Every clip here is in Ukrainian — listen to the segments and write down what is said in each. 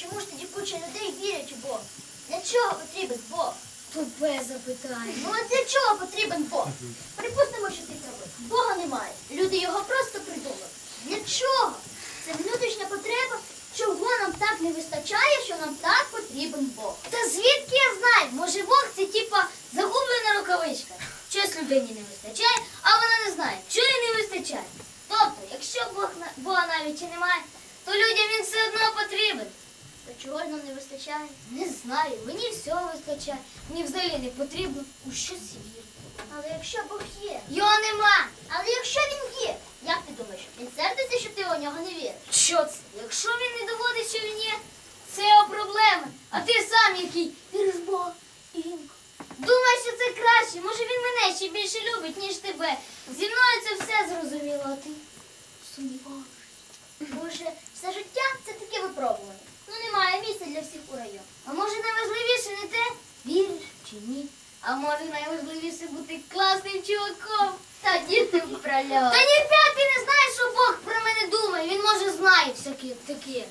чому ж тоді куча людей вірять у Бога? Для чого потрібен Бог? Тупе запитання. Ну а для чого потрібен Бог? Припустимо, що ти правий. Бога немає. Люди його просто придумали. Для чого? Це внутрішня потреба, чого нам так не вистачає, що нам так потрібен Бог. Та звідки я знаю? Може Бог це типа загублена рукавичка. Щось людині не вистачає, а вона не знає, чого їй не вистачає. Тобто, якщо Бог Бога навіть і немає, то людям він все одно потрібен. Чого нам не вистачає? Не знаю, мені всього вистачає. Мені взагалі не потрібно у щось вірити. Але якщо Бог є, Його нема. але якщо він є, як ти думаєш, він сердиться, що ти у нього не віриш? Що це? Якщо він не доводить, що він є, це його проблеми. А ти сам який віриш в Бога, Інко. Думаєш, що це краще. Може він мене ще більше любить, ніж тебе. Зі мною це все зрозуміло, а ти сумніваєш. Може, все життя це таке випробування. Ну немає місця для всіх у районі. А може найважливіше не те, віриш чи ні. А може найважливіше бути класним чуваком. Та діти в прольот. Та ніфіга ти не знаєш, що Бог про мене думає. Він може знає всяке таке.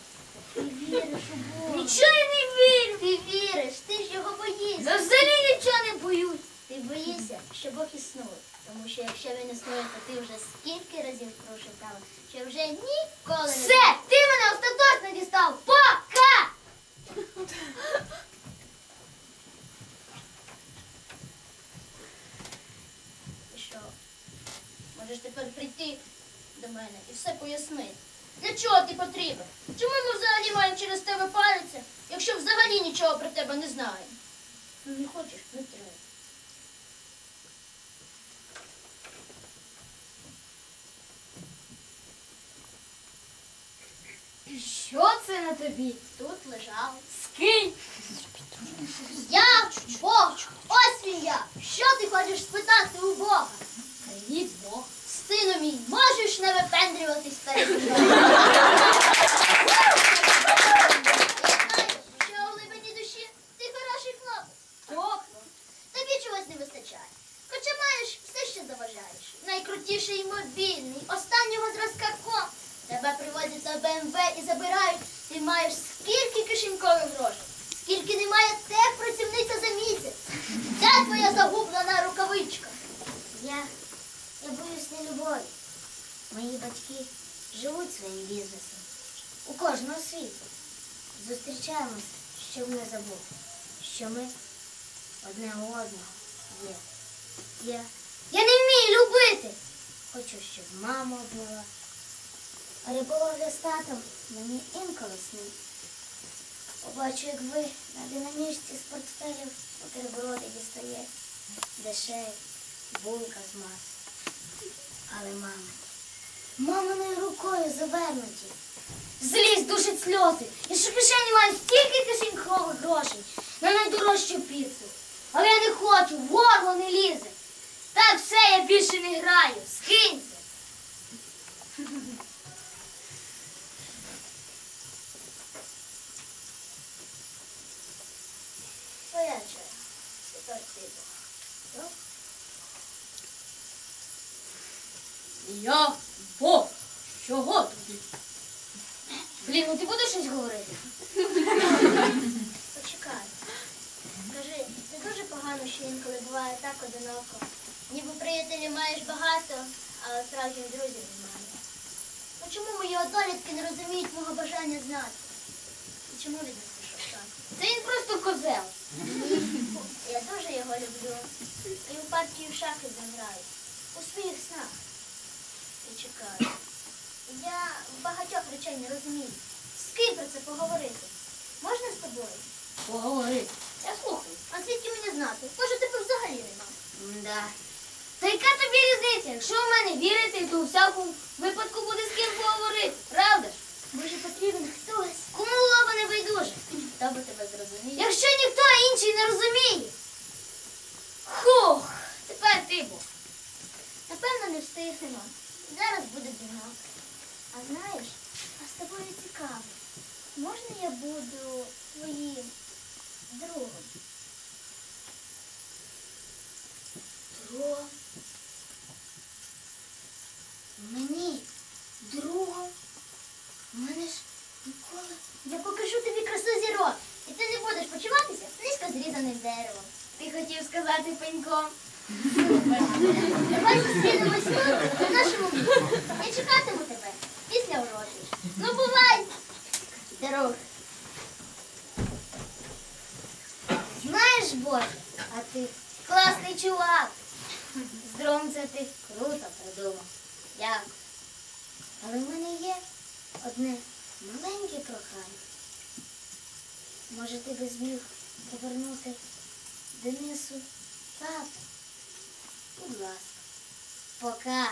Ти віриш у Бога. Нічого я не вірю. Ти віриш, ти ж його боїшся. За взагалі нічого не боюсь. Ти боїшся, що Бог існує. Тому що якщо він існує, то ти вже скільки разів порушив право, що вже ніколи не Все, ти мене остаточно дістав. Пока! І що? Можеш тепер прийти до мене і все пояснити. Для чого ти потрібен? Чому ми взагалі маємо через тебе паритися, якщо взагалі нічого про тебе не знаємо? Ну не хочеш, не треба. Що це на тобі? Тут лежав. Скинь! Я Бог! Ось він я! Що ти хочеш спитати у Бога? Привіт, Бог. Сину мій, можеш не випендрюватись перед мною? Я знаю, що у глибині душі ти хороший хлопець. Тобто, Тобі чогось не вистачає. Хоча маєш все, що заважаєш. Найкрутіший мобільний, останнього зразка комп. Тебе привозять на БМВ і забирають. Ти маєш скільки кишенькових грошей, скільки немає техпрацівниця за місяць. Де твоя загублена рукавичка? я, я боюсь нелюбові. Мої батьки живуть своїм бізнесом. У кожного світ. Зустрічаємося, щоб не забути, що ми одне одного є. Я, я не вмію любити. Хочу, щоб мама обняла. А риболовля з татом мені інколи сниться. Побачу, як ви на динамічці з портфелів бутерброди дістає. Дешеві, булка з масою. Але мама, маминою рукою завернуті. Злість душить сльози. І що кишені маю стільки кишенькових грошей на найдорожчу піцу. Але я не хочу, в горло не лізе. Так все, я більше не граю. Скинься. Твоя черга. Тепер ти Бог. Я Бог. Чого тобі? Блін, ну ти будеш щось говорити? Почекай. Скажи, це дуже погано, що інколи буває так одиноко. Ніби приятелів маєш багато, а справжніх друзів немає. Ну чому мої однолітки не розуміють мого бажання знати? І чому він не пішов так? Це він просто козел. Я дуже його люблю. І у партії в шахи заграю. У своїх снах. І чекаю. Я багатьох речей не розумію. З ким про це поговорити? Можна з тобою? Поговори. Я слухаю. А звідки мені знати? Може, тебе взагалі нема. Да. Та яка тобі різниця? Якщо в мене вірити, то у всякому випадку буде з ким поговорити. Правда ж? Може, потрібен хтось. Кому лоба не байдуже? Хто би тебе зрозумів? Якщо ніхто інший не розуміє. Хух, тепер ти Бог. Напевно, не встигнемо. Зараз буде дзвінок. А знаєш, а з тобою цікаво. Можна я буду твоїм другом? Другом. Мені другом. Мене ж ніколи. Я покажу тобі красу зірок. І ти не будеш почуватися красоту зрізаним деревом. Ти хотів сказати пеньком. Давай зустрінемось тут, у нашому місці. Я чекатиму тебе після уроків. Ну, бувай! Дорога. Знаєш, Боже, а ти класний чувак. З дром це ти круто придумав. Дякую. Але в мене є одне маленьке прохання. Може, ти би зміг повернути Денису тата? Будь ласка. Пока.